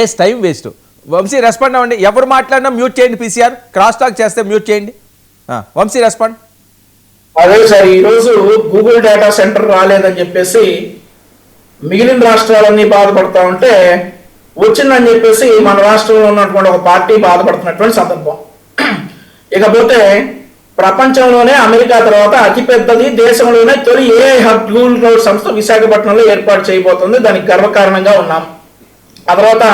Waste time waste Vamsi respond అవ్వండి. ఎవరు మాట్లాడినా మ్యూట్ చేయండి పీసీఆర్ క్రాస్ టాక్ చేస్తే మ్యూట్ చేయండి. వంశీ రెస్పాండ్ అదే సార్ ఈరోజు గూగుల్ డేటా సెంటర్ రాలేదని చెప్పేసి మిగిలిన రాష్ట్రాలన్నీ బాధపడతా ఉంటే వచ్చిందని చెప్పేసి మన రాష్ట్రంలో ఉన్నటువంటి ఒక పార్టీ బాధపడుతున్నటువంటి సందర్భం. ఇకపోతే ప్రపంచంలోనే అమెరికా తర్వాత అతిపెద్దది దేశంలోనే తొలి ఏ హబ్ గూగుల్ క్లౌడ్ సంస్థ విశాఖపట్నంలో ఏర్పాటు చేయబోతుంది. దానికి గర్వకారణంగా ఉన్నాం. ఆ తర్వాత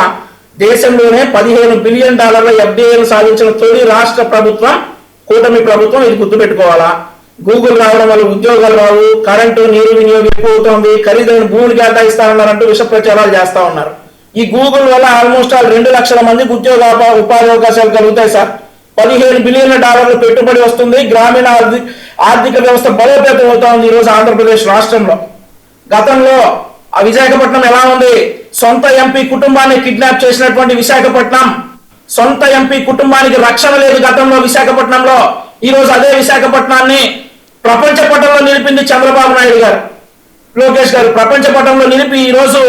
దేశంలోనే పదిహేను బిలియన్ డాలర్ల ఎఫ్డిఐను సాధించిన తొలి రాష్ట్ర ప్రభుత్వం కూటమి ప్రభుత్వం ఇది గుర్తుపెట్టుకోవాలా గూగుల్ రావడం వల్ల ఉద్యోగాలు రావు కరెంటు నీరు వినియోగం ఎక్కువ అవుతుంది ఖరీదైన భూములు కేటాయిస్తానన్నారంటూ విష ప్రచారాలు చేస్తా ఉన్నారు. ఈ గూగుల్ వల్ల ఆల్మోస్ట్ ఆల్ రెండు లక్షల మందికి ఉద్యోగ ఉపాధి అవకాశాలు కలుగుతాయి సార్. పదిహేను బిలియన్ల డాలర్ల పెట్టుబడి వస్తుంది గ్రామీణ ఆర్థిక ఆర్థిక వ్యవస్థ బలోపేతం అవుతా ఉంది ఈరోజు రోజు ఆంధ్రప్రదేశ్ రాష్ట్రంలో. గతంలో ఆ విశాఖపట్నం ఎలా ఉంది? సొంత ఎంపీ కుటుంబాన్ని కిడ్నాప్ చేసినటువంటి విశాఖపట్నం సొంత ఎంపీ కుటుంబానికి రక్షణ లేదు గతంలో విశాఖపట్నంలో. ఈ రోజు అదే విశాఖపట్నాన్ని ప్రపంచ పటంలో నిలిపింది చంద్రబాబు నాయుడు గారు. లోకేష్ గారు ప్రపంచ పటంలో నిలిపి ఈ రోజు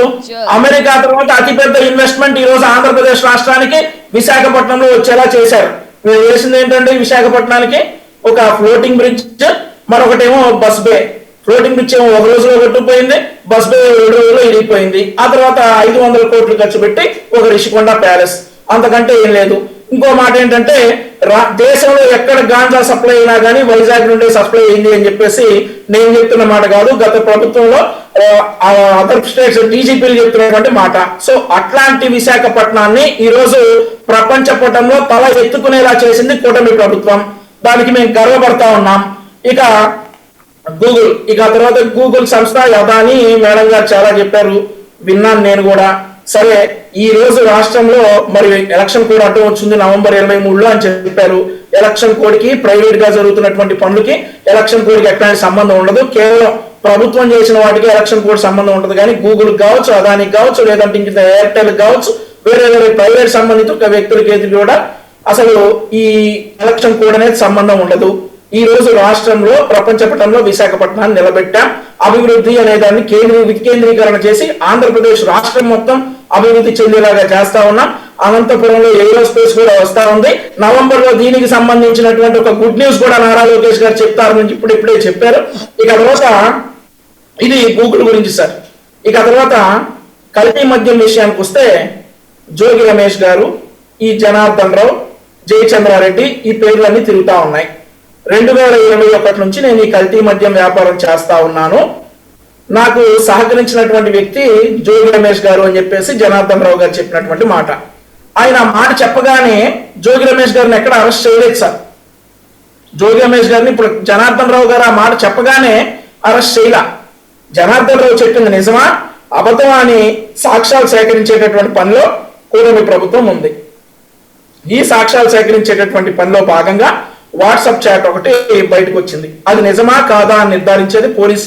అమెరికా తర్వాత అతిపెద్ద ఇన్వెస్ట్మెంట్ ఈ రోజు ఆంధ్రప్రదేశ్ రాష్ట్రానికి విశాఖపట్నంలో వచ్చేలా చేశారు. మీరు చేసింది ఏంటంటే విశాఖపట్నానికి ఒక ఫ్లోటింగ్ బ్రిడ్జ్ మరొకటేమో బస్ బే. ఫ్లోటింగ్ బ్రిడ్జ్ ఏమో ఒక రోజులో కొట్టుకుపోయింది బస్ బే ఏడు రోజుల్లో ఇరిగిపోయింది. ఆ తర్వాత ఐదు వందల కోట్లు ఖర్చు పెట్టి ఒక రిషికొండ ప్యాలెస్. అంతకంటే ఏం లేదు. ఇంకో మాట ఏంటంటే రా- దేశంలో ఎక్కడ గాంజా సప్లై అయినా కానీ వైజాగ్ నుండి సప్లై అయింది అని చెప్పేసి నేను చెప్తున్న మాట కాదు. గత ప్రభుత్వంలో అదర్ స్టేట్స్ డీజీపీలు చెప్తున్నటువంటి మాట. సో అట్లాంటి విశాఖపట్నాన్ని ఈ రోజు ప్రపంచ పటంలో తల ఎత్తుకునేలా చేసింది కూటమి ప్రభుత్వం. దానికి మేము గర్వపడతా ఉన్నాం. ఇక గూగుల్. ఇక తర్వాత గూగుల్ సంస్థ యదాని మేడం గారు చాలా చెప్పారు. విన్నాను నేను కూడా. సరే ఈ రోజు రాష్ట్రంలో మరి ఎలక్షన్ కోడ్ అడ్డు వచ్చింది నవంబర్ ఇరవై మూడులో అని చెప్పారు. ఎలక్షన్ కోడ్కి ప్రైవేట్గా జరుగుతున్నటువంటి పనులకి ఎలక్షన్ కోడ్కి ఎట్లాంటి సంబంధం ఉండదు. కేవలం ప్రభుత్వం చేసిన వాటికి ఎలక్షన్ కోడ్ సంబంధం ఉండదు. కానీ గూగుల్ కావచ్చు అదానికి కావచ్చు లేదంటే ఇంక ఎయిర్టెల్ కావచ్చు వేరే వేరే ప్రైవేట్ సంబంధిత వ్యక్తులకి కూడా అసలు ఈ ఎలక్షన్ కోడ్ అనేది సంబంధం ఉండదు. ఈ రోజు రాష్ట్రంలో ప్రపంచ పటంలో విశాఖపట్నాన్ని నిలబెట్టాం. అభివృద్ధి అనే దాన్ని కేంద్ర వికేంద్రీకరణ చేసి ఆంధ్రప్రదేశ్ రాష్ట్రం మొత్తం అభివృద్ధి చెందేలాగా చేస్తా ఉన్నాం. అనంతపురంలో ఏరోస్పేస్ కూడా వస్తా ఉంది. నవంబర్లో దీనికి సంబంధించినటువంటి ఒక గుడ్ న్యూస్ కూడా నారా లోకేష్ గారు చెప్తారని ఇప్పుడు ఇప్పుడే చెప్పారు. ఇక తర్వాత ఇది గూగుల్ గురించి సార్. ఇక తర్వాత కల్తీ మద్యం విషయానికి వస్తే జోగి రమేష్ గారు ఈ జనార్దన్ రావు జయచంద్రారెడ్డి ఈ పేర్లన్నీ తిరుగుతా ఉన్నాయి. రెండు వేల ఇరవై ఒకటి నుంచి నేను ఈ కల్తీ మద్యం వ్యాపారం చేస్తా ఉన్నాను. నాకు సహకరించినటువంటి వ్యక్తి జోగి రమేష్ గారు అని చెప్పేసి జనార్దన్ రావు గారు చెప్పినటువంటి మాట. ఆయన ఆ మాట చెప్పగానే జోగి రమేష్ గారిని ఎక్కడ అరెస్ట్ చేయలేదు సార్. జోగి రమేష్ గారిని ఇప్పుడు జనార్దన్ రావు గారు ఆ మాట చెప్పగానే అరెస్ట్ చేయలా. జనార్దన్ రావు చెప్పింది నిజమా? అబద్ధమా అని సాక్ష్యాలు సేకరించేటటువంటి పనిలో కూటమి ప్రభుత్వం ఉంది. ఈ సాక్ష్యాలు సేకరించేటటువంటి పనిలో భాగంగా వాట్సాప్ చాట్ ఒకటి బయటకు వచ్చింది. అది నిజమా కాదా అని నిర్ధారించేది పోలీస్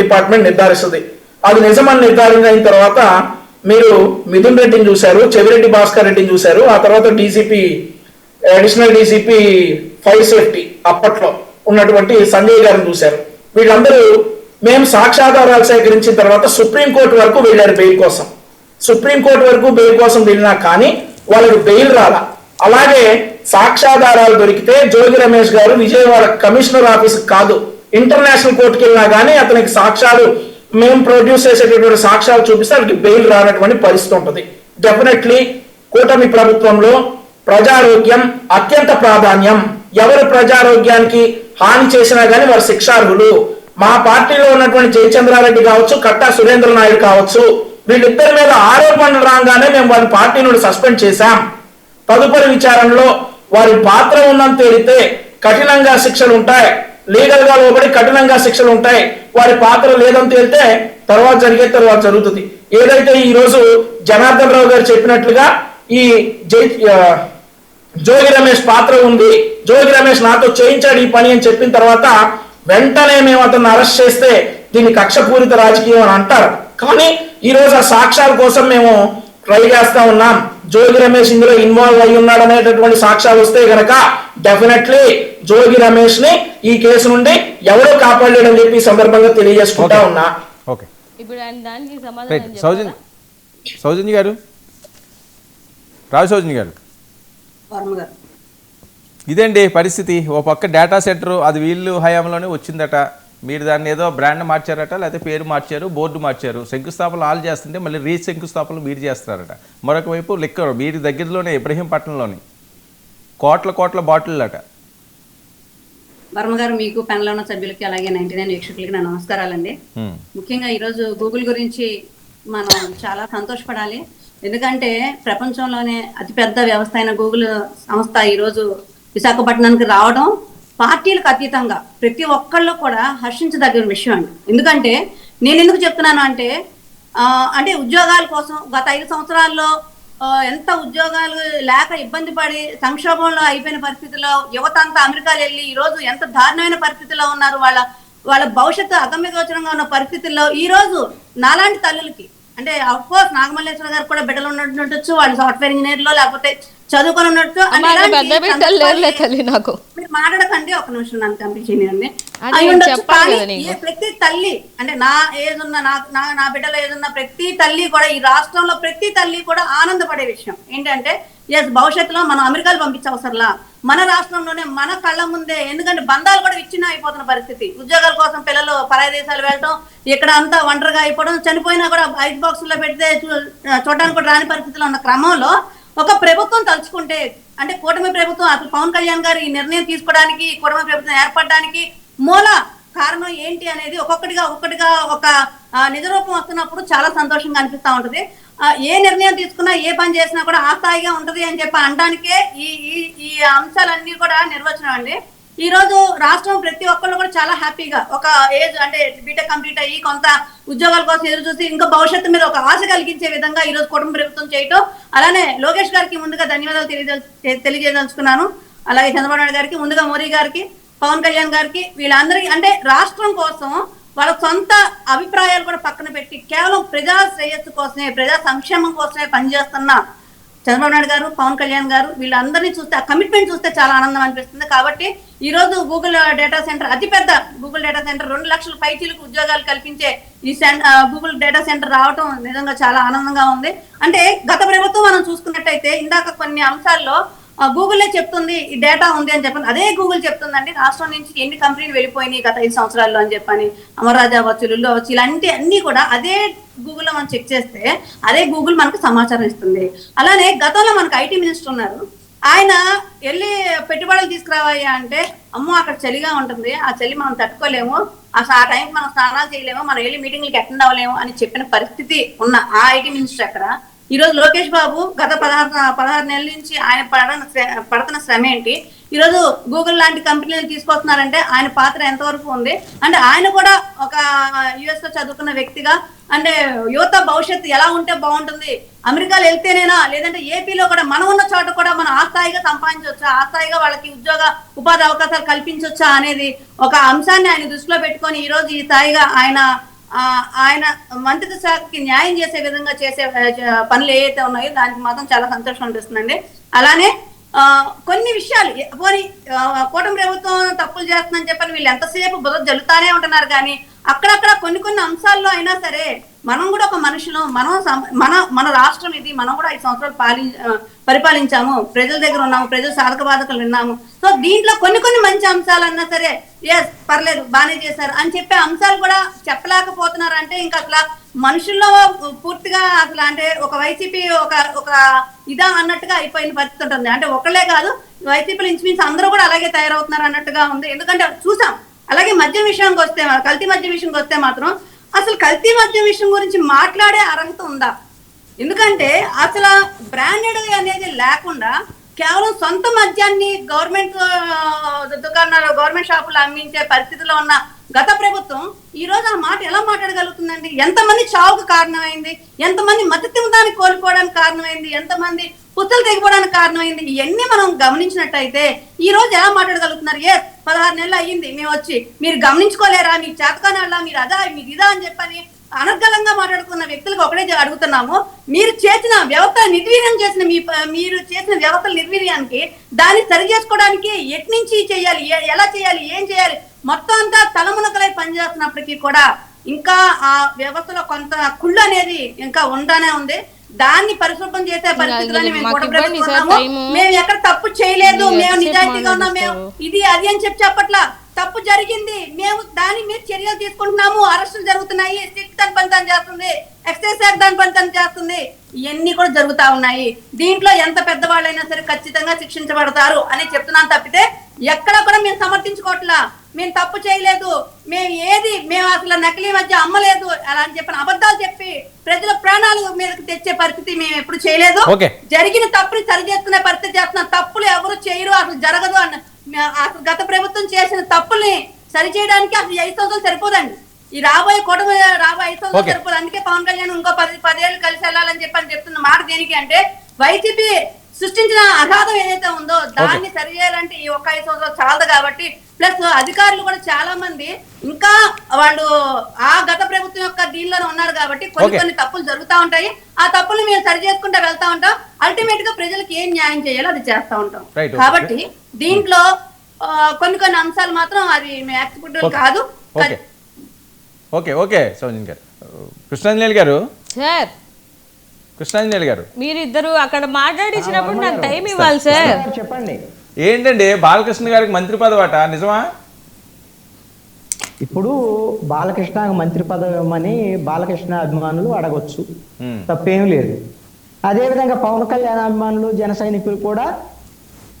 డిపార్ట్మెంట్ నిర్ధారిస్తుంది. అది నిజమని నిర్ధారించిన తర్వాత మీరు మిథున్ రెడ్డిని చూశారు చెవిరెడ్డి భాస్కర్ రెడ్డిని చూశారు ఆ తర్వాత DCP additional DCP fire safety అప్పట్లో ఉన్నటువంటి సంజయ్ గారిని చూశారు. వీళ్ళందరూ మేము సాక్ష్యాధారాలు సేకరించిన తర్వాత సుప్రీంకోర్టు వరకు వెళ్ళారు బెయిల్ కోసం. సుప్రీంకోర్టు వరకు బెయిల్ కోసం వెళ్ళినా కానీ వాళ్ళకి బెయిల్ రాలా. అలాగే సాక్ష్యాధారాలు దొరికితే జోగి రమేష్ గారు విజయవాడ కమిషనర్ ఆఫీస్ కాదు. ఇంటర్నేషనల్ కోర్టుకి వెళ్ళినా కానీ అతనికి సాక్ష్యాలు మేము ప్రొడ్యూస్ చేసేటటువంటి సాక్ష్యాలు చూపిస్తే అతనికి బెయిల్ రానటువంటి పరిస్థితి ఉంటుంది. డెఫినెట్లీ కూటమి ప్రభుత్వంలో ప్రజారోగ్యం అత్యంత ప్రాధాన్యం. ఎవరు ప్రజారోగ్యానికి హాని చేసినా గానీ వారు శిక్షార్హులు. మా పార్టీలో ఉన్నటువంటి జయచంద్రారెడ్డి కావచ్చు కట్టా సురేంద్ర నాయుడు కావచ్చు వీళ్ళిద్దరి మీద ఆరోపణలు రాగానే మేము వారి పార్టీ నుండి సస్పెండ్ చేశాం. తదుపరి విచారణలో వారి పాత్ర ఉన్నంత తేలితే కఠినంగా శిక్షలు ఉంటాయి. లీగల్గా లోబడి కఠినంగా శిక్షలు ఉంటాయి. వారి పాత్ర లేదని తేలితే తర్వాత జరిగే తర్వాత జరుగుతుంది. ఏదైతే ఈ రోజు జనార్దన్ రావు గారు చెప్పినట్లుగా ఈ జై జోగి రమేష్ పాత్ర ఉంది. జోగి రమేష్ నాతో చేయించాడు ఈ పని అని చెప్పిన తర్వాత వెంటనే మేము అతన్ని అరెస్ట్ చేస్తే దీన్ని కక్షపూరిత రాజకీయం అని అంటారు. కానీ ఈ రోజు ఆ సాక్ష్యాల కోసం మేము ట్రై చేస్తా ఉన్నాం. జోగి రమేష్ ఇందులో ఇన్వాల్వ్ అయి ఉన్నాడు అనేటటువంటి సాక్ష్యాలు వస్తే గనక డెఫినెట్లీ జోగి రమేష్ని ఈ కేసు నుండి ఎవరో కాపాడలేడని చెప్పి ఈ సందర్భంగా తెలియజేసుకుంటా. ఉన్నా. ఓకే. ఇప్పుడు ఆయన దానికి రైట్. సమాధానం సౌజన్య చెప్పాలా? సౌజన్య గారు? గారు. వర్మ గారు. ఇదండి పరిస్థితి? ఓ పక్క డేటా సెంటర్ అది వీళ్ళు హయాంలోనే వచ్చిందట. మీరు దాన్ని ఏదో బ్రాండ్ మార్చారట లేకపోతే పేరు మార్చారు బోర్డు మార్చారు శంకుస్థాపనలు ఆల్ చేస్తుంటే మళ్ళీ రీ శంకుస్థాపనలు మీరు చేస్తారట మరొక వైపు లిక్కర్ వీరి దగ్గరలోనే ఇబ్రహీంపట్నంలోని కోట్ల కోట్ల బాటిల్ అట వర్మ గారు మీకు పెన్లో ఉన్న సభ్యులకి అలాగే నైన్టీ నైన్ వీక్షకులకి నా నమస్కారాలండి. ముఖ్యంగా ఈరోజు గూగుల్ గురించి మనం చాలా సంతోషపడాలి. ఎందుకంటే ప్రపంచంలోనే అతిపెద్ద వ్యవస్థ అయిన గూగుల్ సంస్థ ఈరోజు విశాఖపట్నానికి రావడం పార్టీలకు అతీతంగా ప్రతి ఒక్కళ్ళు కూడా హర్షించదగిన విషయం అండి. ఎందుకంటే నేను ఎందుకు చెప్తున్నాను అంటే అంటే ఉద్యోగాల కోసం గత ఐదు సంవత్సరాల్లో ఎంత ఉద్యోగాలు లేక ఇబ్బంది పడి సంక్షోభంలో అయిపోయిన పరిస్థితిలో యువత అంతా అమెరికాలో వెళ్ళి ఈ రోజు ఎంత దారుణమైన పరిస్థితిలో ఉన్నారు వాళ్ళ వాళ్ళ భవిష్యత్తు అగమ్యగోచరంగా ఉన్న పరిస్థితుల్లో ఈ రోజు నాలాంటి తల్లులకి అంటే అఫ్ కోర్స్ నాగమల్లేశ్వర గారు కూడా బిడ్డలు ఉన్నట్టు వాళ్ళు సాఫ్ట్వేర్ ఇంజనీర్లో లేకపోతే చదువుకొని ఉన్నట్టు. నాకు. మీరు మాట్లాడకండి ఒక నిమిషం నన్ను కంప్లీట్ చేయండి. ప్రతి తల్లి అంటే నా ఏజ్ ఉన్న నా నా నా బిడ్డలో ఏజ్ ఉన్న ప్రతి తల్లి కూడా ఈ రాష్ట్రంలో ప్రతి తల్లి కూడా ఆనందపడే విషయం. ఏంటంటే ఎస్ భవిష్యత్తులో మనం అమెరికాలు పంపించవసరంలా. మన రాష్ట్రంలోనే మన కళ్ళ ముందే ఎందుకంటే బంధాలు కూడా విచ్ఛిన్నం అయిపోతున్న పరిస్థితి. ఉద్యోగాల కోసం పిల్లలు పరాయి దేశాలు వెళ్ళటం ఇక్కడ అంతా ఒంటరిగా అయిపోవడం చనిపోయినా కూడా ఐస్ బాక్సుల్లో పెడితే చూ- చూడడానికి కూడా రాని పరిస్థితిలో ఉన్న క్రమంలో ఒక ప్రభుత్వం తలుచుకుంటే అంటే కూటమి ప్రభుత్వం అసలు పవన్ కళ్యాణ్ గారు ఈ నిర్ణయం తీసుకోవడానికి కూటమి ప్రభుత్వం ఏర్పడడానికి మూల కారణం ఏంటి అనేది ఒక్కొక్కటిగా ఒక్కొక్కటిగా ఒక నిజరూపం వస్తున్నప్పుడు చాలా సంతోషంగా అనిపిస్తూ ఉంటుంది. ఏ నిర్ణయం తీసుకున్నా ఏ పని చేసినా కూడా ఆ స్థాయిగా ఉంటది అని చెప్పి అనడానికే ఈ ఈ ఈ అంశాలన్నీ కూడా నిర్వచనం అండి. ఈ రోజు రాష్ట్రం ప్రతి ఒక్కళ్ళు కూడా చాలా హ్యాపీగా ఒక ఏజ్ అంటే బీటెక్ కంప్లీట్ అయ్యి కొంత ఉద్యోగాల కోసం ఎదురు చూసి ఇంకా భవిష్యత్తు మీద ఒక ఆశ కలిగించే విధంగా ఈ రోజు కుటుంబ ప్రభుత్వం చేయటం. అలానే లోకేష్ గారికి ముందుగా ధన్యవాదాలు తెలియజే తెలియజేయదలుచుకున్నాను. అలాగే చంద్రబాబు నాయుడు గారికి ముందుగా మోదీ గారికి పవన్ కళ్యాణ్ గారికి వీళ్ళందరికీ అంటే రాష్ట్రం కోసం వాళ్ళ సొంత అభిప్రాయాలు కూడా పక్కన పెట్టి కేవలం ప్రజా శ్రేయస్సు కోసమే ప్రజా సంక్షేమం కోసమే పనిచేస్తున్న చంద్రబాబు నాయుడు గారు పవన్ కళ్యాణ్ గారు వీళ్ళందరినీ చూస్తే ఆ కమిట్మెంట్ చూస్తే చాలా ఆనందం అనిపిస్తుంది. కాబట్టి ఈ రోజు గూగుల్ డేటా సెంటర్ అతిపెద్ద గూగుల్ డేటా సెంటర్ రెండు లక్షల పైచీలకు ఉద్యోగాలు కల్పించే ఈ గూగుల్ డేటా సెంటర్ రావటం నిజంగా చాలా ఆనందంగా ఉంది. అంటే గత ప్రభుత్వం మనం చూసుకున్నట్టయితే ఇందాక కొన్ని అంశాల్లో గూగులే చెప్తుంది ఈ డేటా ఉంది అని చెప్పని అదే గూగుల్ చెప్తుందండి రాష్ట్రం నుంచి ఎన్ని కంపెనీలు వెళ్ళిపోయినాయి గత ఐదు సంవత్సరాల్లో అని చెప్పని అమర్రాజా అవ్వచ్చు లుల్లు అవ్వచ్చు ఇలాంటి అన్ని కూడా అదే గూగుల్లో మనం చెక్ చేస్తే అదే గూగుల్ మనకు సమాచారం ఇస్తుంది. అలానే గతంలో మనకు ఐటీ మినిస్టర్ ఉన్నారు. ఆయన వెళ్ళి పెట్టుబడులు తీసుకురావయ్యా అంటే అమ్మో అక్కడ చలిగా ఉంటుంది ఆ చలి మనం తట్టుకోలేము అసలు ఆ టైంకి మనం స్నానాలు చేయలేము మనం వెళ్ళి మీటింగ్లకి అటెండ్ అవ్వలేము అని చెప్పిన పరిస్థితి ఉన్న ఆ ఐటీ మినిస్టర్ అక్కడ ఈ రోజు లోకేష్ బాబు గత పదహారు పదహారు నెలల నుంచి ఆయన పడన పడుతున్న శ్రమ ఏంటి? ఈ రోజు గూగుల్ లాంటి కంపెనీలు తీసుకొస్తున్నారంటే ఆయన పాత్ర ఎంతవరకు ఉంది? అంటే ఆయన కూడా ఒక యుఎస్లో చదువుకున్న వ్యక్తిగా అంటే యువత భవిష్యత్తు ఎలా ఉంటే బాగుంటుంది? అమెరికాలో వెళ్తేనేనా? లేదంటే ఏపీలో కూడా మనం ఉన్న చోట కూడా మనం ఆ స్థాయిగా సంపాదించవచ్చా ఆ స్థాయిగా వాళ్ళకి ఉద్యోగ ఉపాధి అవకాశాలు కల్పించవచ్చా అనేది ఒక అంశాన్ని ఆయన దృష్టిలో పెట్టుకొని ఈ రోజు ఈ స్థాయిగా ఆయన ఆయన మంత్రిత్వ శాఖకి న్యాయం చేసే విధంగా చేసే పనులు ఏవైతే ఉన్నాయో దానికి మాత్రం చాలా సంతోషం అనిపిస్తుందండి. అలానే కొన్ని విషయాలు. పోనీ కూటమి ప్రభుత్వం తప్పులు చేస్తుందని చెప్పని వీళ్ళు ఎంతసేపు బుధ జల్లుతానే ఉంటున్నారు కానీ అక్కడక్కడ కొన్ని కొన్ని అంశాల్లో అయినా సరే మనం కూడా ఒక మనుషులు మనం మన మన రాష్ట్రం ఇది మనం కూడా ఐదు సంవత్సరాలు పాలి పరిపాలించాము. ప్రజల దగ్గర ఉన్నాము ప్రజల సాధక బాధకలు విన్నాము. సో దీంట్లో కొన్ని కొన్ని మంచి అంశాలు అన్నా సరే ఎస్ పర్లేదు బాగానే చేశారు అని చెప్పే అంశాలు కూడా చెప్పలేకపోతున్నారు అంటే ఇంకా అసలు మనుషుల్లో పూర్తిగా అసలు అంటే ఒక వైసీపీ ఒక ఒక ఇదా అన్నట్టుగా అయిపోయిన పరిస్థితి ఉంటుంది. అంటే ఒకళ్ళే కాదు వైసీపీలు ఇంచుమించు అందరూ కూడా అలాగే తయారవుతున్నారు అన్నట్టుగా ఉంది. ఎందుకంటే చూసాం. అలాగే మద్యం విషయానికి వస్తే కల్తీ మద్యం విషయంకి వస్తే మాత్రం అసలు కల్తీ మద్యం విషయం గురించి మాట్లాడే అర్హత ఉందా? ఎందుకంటే అసలు బ్రాండెడ్ అనేది లేకుండా కేవలం సొంత మద్యాన్ని గవర్నమెంట్ దుకాణాలు గవర్నమెంట్ షాపులు అమ్మించే పరిస్థితిలో ఉన్న గత ప్రభుత్వం ఈ రోజు ఆ మాట ఎలా మాట్లాడగలుగుతుందండి? ఎంతమంది చావుకు కారణమైంది? ఎంతమంది మతితిమతానికి కోల్పోవడానికి కారణమైంది? ఎంతమంది పుత్తలు తెగిపోవడానికి కారణమైంది? ఇవన్నీ మనం గమనించినట్టయితే ఈ రోజు ఎలా మాట్లాడగలుగుతున్నారు? ఏ పదహారు నెలలు అయ్యింది మేము వచ్చి మీరు గమనించుకోలేరా? మీకు చేతకానాలా మీరు అదా మీరు ఇదా అని చెప్పని అనర్గలంగా మాట్లాడుకున్న వ్యక్తులకు ఒకటే అడుగుతున్నాము. మీరు చేసిన వ్యవస్థ నిర్వీర్యం చేసిన మీ మీరు చేసిన వ్యవస్థల నిర్వీర్యానికి దాన్ని సరి చేసుకోవడానికి ఎట్నుంచి చేయాలి? ఎలా చేయాలి? ఏం చేయాలి? మొత్తం అంతా తలమునకలై పనిచేస్తున్నప్పటికీ కూడా ఇంకా ఆ వ్యవస్థలో కొంత కుళ్ళు అనేది ఇంకా ఉంటానే ఉంది దాన్ని పరిశుభ్రం చేసే పరిస్థితులని మేము. మేము ఎక్కడ తప్పు చేయలేదు మేము నిజాయితీగా ఉన్నాం మేము? ఇది అది అని చెప్పి చెప్పట్లా తప్పు జరిగింది. మేము దాని మీద చర్యలు తీసుకుంటున్నాము. అరెస్టులు జరుగుతున్నాయి. సిట్ దాని పని చేస్తుంది. ఎక్సైజ్ శాఖ దాని పని తను చేస్తుంది. ఇవన్నీ కూడా జరుగుతా ఉన్నాయి. దీంట్లో ఎంత పెద్దవాళ్ళైనా సరే ఖచ్చితంగా శిక్షించబడతారు అని చెప్తున్నాను తప్పితే ఎక్కడ కూడా మేము సమర్థించుకోవట్లా మేము తప్పు చేయలేదు. మేము ఏది మేము అసలు నకిలీ మధ్య అమ్మలేదు అలా అని చెప్పిన అబద్ధాలు చెప్పి ప్రజల ప్రాణాలు మీదకి తెచ్చే పరిస్థితి మేము ఎప్పుడు చేయలేదు. జరిగిన తప్పుని సరి చేసుకునే పరిస్థితి చేస్తున్న తప్పులు ఎవరు చేయరు అసలు జరగదు అన్న గత ప్రభుత్వం చేసిన తప్పుల్ని సరి చేయడానికి అసలు ఐదు సంవత్సరాలు సరిపోదండి ఈ రాబోయే కూటమి రాబోయే ఐదు సంవత్సరాలు. సరిపోదు అందుకే పవన్ కళ్యాణ్ ఇంకో పది పదేళ్ళు కలిసి వెళ్ళాలని చెప్పి అని చెప్తున్న మాట దేనికి అంటే వైసీపీ సృష్టించిన అగాధం ఏదైతే ఉందో దాన్ని సరి చేయాలంటే ఈ ఒక్క ఐదు సంవత్సరాలు చాలదు కాబట్టి ప్లస్ అధికారులు కూడా చాలా మంది ఇంకా వాళ్ళు ఆ గత ప్రభుత్వం యొక్క దీనిలోనే ఉన్నారు కాబట్టి కొన్ని. కొన్ని తప్పులు జరుగుతూ ఉంటాయి. ఆ తప్పులు మేము సరి చేసుకుంటూ వెళ్తా ఉంటాం. అల్టిమేట్గా ప్రజలకు ఏం న్యాయం చేయాలో అది చేస్తా ఉంటాం. కాబట్టి దీంట్లో ఆ, కొన్ని కొన్ని అంశాలు మాత్రం అది మేము యాక్సెప్టబుల్. కాదు. ఓకే ఓకే ఓకే సౌజన్ గారు. కృష్ణాంజలి గారు? సార్ కృష్ణాంజలి గారు. మీరిద్దరు అక్కడ మాట్లాడించినప్పుడు నాకు టైం ఇవ్వాలి సార్. చెప్పండి. ఏంటండి బాలకృష్ణ గారికి మంత్రి పదవట నిజమా? ఇప్పుడు బాలకృష్ణ మంత్రి పదవి ఇవ్వమని బాలకృష్ణ అభిమానులు అడగొచ్చు. తప్పేం లేదు. అదేవిధంగా పవన్ కళ్యాణ్ అభిమానులు జన సైనికులు కూడా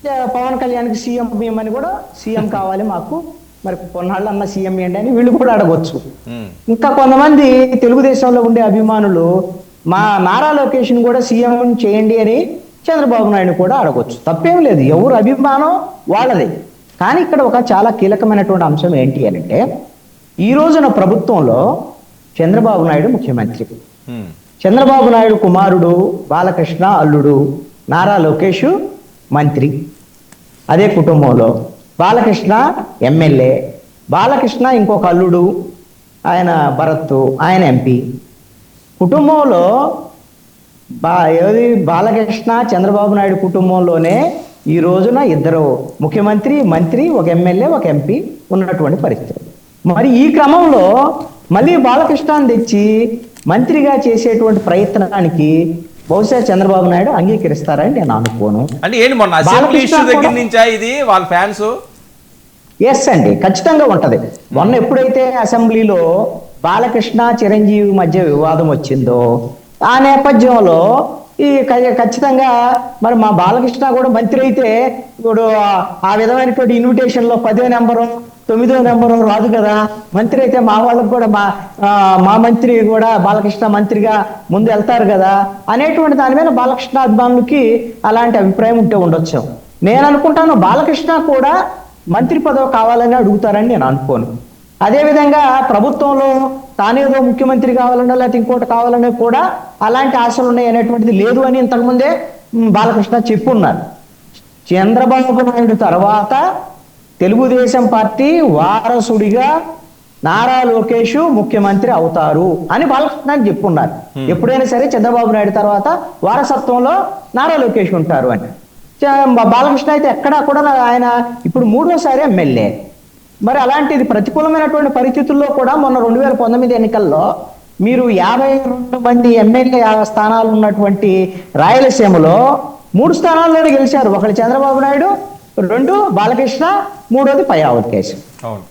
"ఏ, పవన్ కళ్యాణ్కి సీఎం ఇవ్వమని కూడా సీఎం కావాలి మాకు. మరి కొన్నాళ్ళు అన్న సీఎం ఏంటి అని వీళ్ళు కూడా అడగొచ్చు. ఇంకా కొంతమంది తెలుగుదేశంలో ఉండే అభిమానులు మా నారా లొకేషన్ కూడా సీఎం చేయండి అని చంద్రబాబు నాయుడు కూడా అడగొచ్చు. తప్పేం లేదు. ఎవరు అభిమానం వాళ్ళది. కానీ ఇక్కడ ఒక చాలా కీలకమైనటువంటి అంశం ఏంటి అని అంటే ఈ రోజున ప్రభుత్వంలో చంద్రబాబు నాయుడు ముఖ్యమంత్రి. చంద్రబాబు నాయుడు కుమారుడు బాలకృష్ణ అల్లుడు నారా లోకేష్ మంత్రి. అదే కుటుంబంలో బాలకృష్ణ ఎమ్మెల్యే బాలకృష్ణ ఇంకొక అల్లుడు ఆయన భరత్ ఆయన ఎంపీ. కుటుంబంలో బా ఏది బాలకృష్ణ చంద్రబాబు నాయుడు కుటుంబంలోనే ఈ రోజున ఇద్దరు ముఖ్యమంత్రి మంత్రి ఒక ఎమ్మెల్యే ఒక ఎంపీ ఉన్నటువంటి పరిస్థితి. మరి ఈ క్రమంలో మళ్ళీ బాలకృష్ణని తెచ్చి మంత్రిగా చేసేటువంటి ప్రయత్నానికి బహుశా చంద్రబాబు నాయుడు అంగీకరిస్తారని నేను అనుకోను. అంటే ఏంటి మొన్న అసెంబ్లీ ఇష్యూ దగ్గర నుంచా ఇది? వాళ్ళ ఫ్యాన్స్? ఎస్ అండి ఖచ్చితంగా ఉంటది. మొన్న ఎప్పుడైతే అసెంబ్లీలో బాలకృష్ణ చిరంజీవి మధ్య వివాదం వచ్చిందో ఆ నేపథ్యంలో ఈ ఖచ్చితంగా మరి మా బాలకృష్ణ కూడా మంత్రి అయితే ఇప్పుడు ఆ- విధమైనటువంటి ఇన్విటేషన్లో పదో నెంబరు తొమ్మిదో నెంబరు రాదు కదా. మంత్రి అయితే మా వాళ్ళకు కూడా మా మా మంత్రి కూడా బాలకృష్ణ మంత్రిగా ముందు వెళ్తారు కదా. అనేటువంటి దాని మీద బాలకృష్ణ అభిమానులకి అలాంటి అభిప్రాయం ఉంటే ఉండొచ్చు. నేను అనుకుంటాను బాలకృష్ణ కూడా మంత్రి పదవి కావాలని అడుగుతారని నేను అనుకోను. అదేవిధంగా ప్రభుత్వంలో తానేదో ముఖ్యమంత్రి కావాలనో లేకపోతే ఇంకోటి కావాలనో కూడా అలాంటి ఆశలు ఉన్నాయి అనేటువంటిది లేదు అని ఇంతకుముందే బాలకృష్ణ చెప్పున్నారు. చంద్రబాబు నాయుడు తర్వాత తెలుగుదేశం పార్టీ వారసుడిగా నారా లోకేష్ ముఖ్యమంత్రి అవుతారు అని బాలకృష్ణ చెప్పున్నారు. ఎప్పుడైనా సరే చంద్రబాబు నాయుడు తర్వాత వారసత్వంలో నారా లోకేష్ ఉంటారు అని. బాలకృష్ణ అయితే ఎక్కడా కూడా ఆయన ఇప్పుడు మూడోసారి ఎమ్మెల్యే. మరి అలాంటిది ప్రతికూలమైనటువంటి పరిస్థితుల్లో కూడా మొన్న రెండు వేల పంతొమ్మిది ఎన్నికల్లో మీరు యాభై రెండు మంది ఎమ్మెల్యే స్థానాలు ఉన్నటువంటి రాయలసీమలో మూడు స్థానాల్లోనే గెలిచారు. ఒకటి చంద్రబాబు నాయుడు రెండు బాలకృష్ణ మూడోది పయావత్ కేసు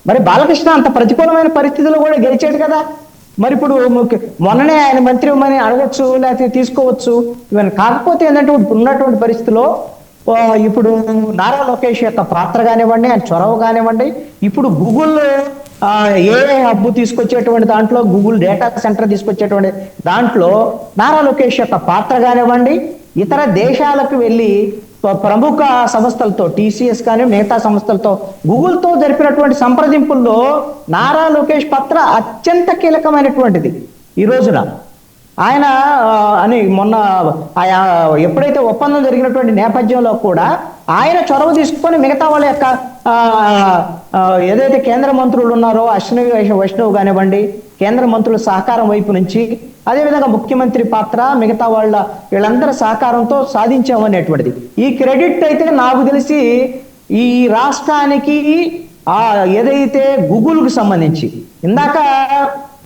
మరి బాలకృష్ణ అంత ప్రతికూలమైన పరిస్థితుల్లో కూడా గెలిచాడు కదా. మరి ఇప్పుడు మొన్ననే ఆయన మంత్రి అడగచ్చు లేకపోతే తీసుకోవచ్చు. ఇవన్నీ కాకపోతే ఏంటంటే ఇప్పుడు ఉన్నటువంటి పరిస్థితిలో ఇప్పుడు నారా లోకేష్ యొక్క పాత్ర కానివ్వండి ఆయన చొరవ కానివ్వండి ఇప్పుడు గూగుల్ ఏ హబ్బు తీసుకొచ్చేటువంటి దాంట్లో గూగుల్ డేటా సెంటర్ తీసుకొచ్చేటువంటి దాంట్లో నారా లోకేష్ యొక్క పాత్ర కానివ్వండి ఇతర దేశాలకు వెళ్ళి ప్రముఖ సంస్థలతో టీసీఎస్ కానీ మిగతా సంస్థలతో గూగుల్తో జరిపినటువంటి సంప్రదింపుల్లో నారా లోకేష్ పాత్ర అత్యంత కీలకమైనటువంటిది ఈ రోజున. ఆయన అని మొన్న ఆయా ఎప్పుడైతే ఒప్పందం జరిగినటువంటి నేపథ్యంలో కూడా ఆయన చొరవ తీసుకొని మిగతా వాళ్ళ యొక్క ఏదైతే కేంద్ర మంత్రులు ఉన్నారో అశ్విని వైష్ణవ్ కానివ్వండి కేంద్ర మంత్రుల సహకారం వైపు నుంచి అదేవిధంగా ముఖ్యమంత్రి పాత్ర మిగతా వాళ్ళ వీళ్ళందరి సహకారంతో సాధించామనేటువంటిది ఈ క్రెడిట్ అయితే నాకు తెలిసి ఈ రాష్ట్రానికి ఆ ఏదైతే గూగుల్కు సంబంధించి ఇందాక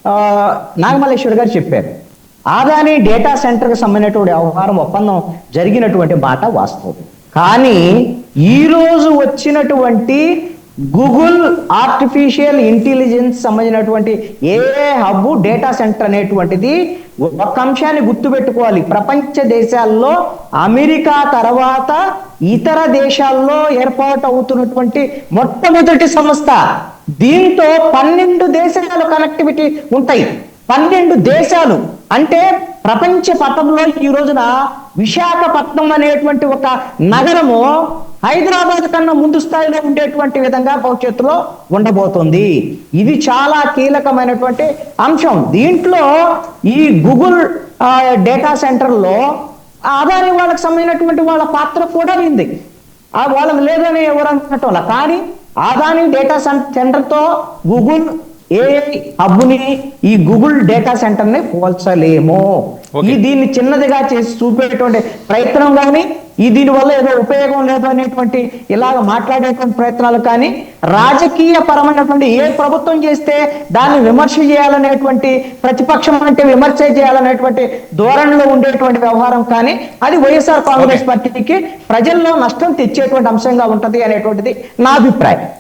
ఆ, నాగమల్లేశ్వర్ గారు చెప్పారు. ఆదాని డేటా సెంటర్కి సంబంధించినటువంటి వ్యవహారం ఒప్పందం జరిగినటువంటి మాట వాస్తవం. కానీ ఈరోజు వచ్చినటువంటి గూగుల్ ఆర్టిఫిషియల్ ఇంటెలిజెన్స్ సంబంధించినటువంటి ఏ హబ్ డేటా సెంటర్ అనేటువంటిది ఒక అంశాన్ని గుర్తుపెట్టుకోవాలి. ప్రపంచ దేశాల్లో అమెరికా తర్వాత ఇతర దేశాల్లో ఏర్పాటు అవుతున్నటువంటి మొట్టమొదటి సంస్థ. దీంతో పన్నెండు దేశాలు కనెక్టివిటీ ఉంటాయి. పన్నెండు దేశాలు. అంటే ప్రపంచ పథంలో ఈ రోజున విశాఖపట్నం అనేటువంటి ఒక నగరము హైదరాబాద్ కన్నా ముందు స్థాయిలో ఉండేటువంటి విధంగా భవిష్యత్తులో ఉండబోతుంది. ఇది చాలా కీలకమైనటువంటి అంశం. దీంట్లో ఈ గూగుల్ ఆ, డేటా సెంటర్లో ఆదాని వాళ్ళకి సంబంధించినటువంటి వాళ్ళ పాత్ర కూడా ఉంది. వాళ్ళకి లేదని ఎవరు అనటం కానీ ఆదాని డేటా సెంటర్ సెంటర్తో గూగుల్ ఏఐ హబ్ని ఈ గూగుల్ డేటా సెంటర్ని పోల్చలేము. ఈ దీన్ని చిన్నదిగా చేసి చూపేటువంటి ప్రయత్నం కానీ ఈ దీని వల్ల ఏదో ఉపయోగం లేదు అనేటువంటి ఇలాగ మాట్లాడేటువంటి ప్రయత్నాలు కానీ రాజకీయ పరమైనటువంటి ఏ ప్రభుత్వం చేస్తే దాన్ని విమర్శ చేయాలనేటువంటి ప్రతిపక్షం అంటే విమర్శ చేయాలనేటువంటి ధోరణిలో ఉండేటువంటి వ్యవహారం కానీ అది వైఎస్ఆర్ కాంగ్రెస్ పార్టీకి ప్రజల్లో నష్టం తెచ్చేటువంటి అంశంగా ఉంటది అనేటువంటిది నా అభిప్రాయం.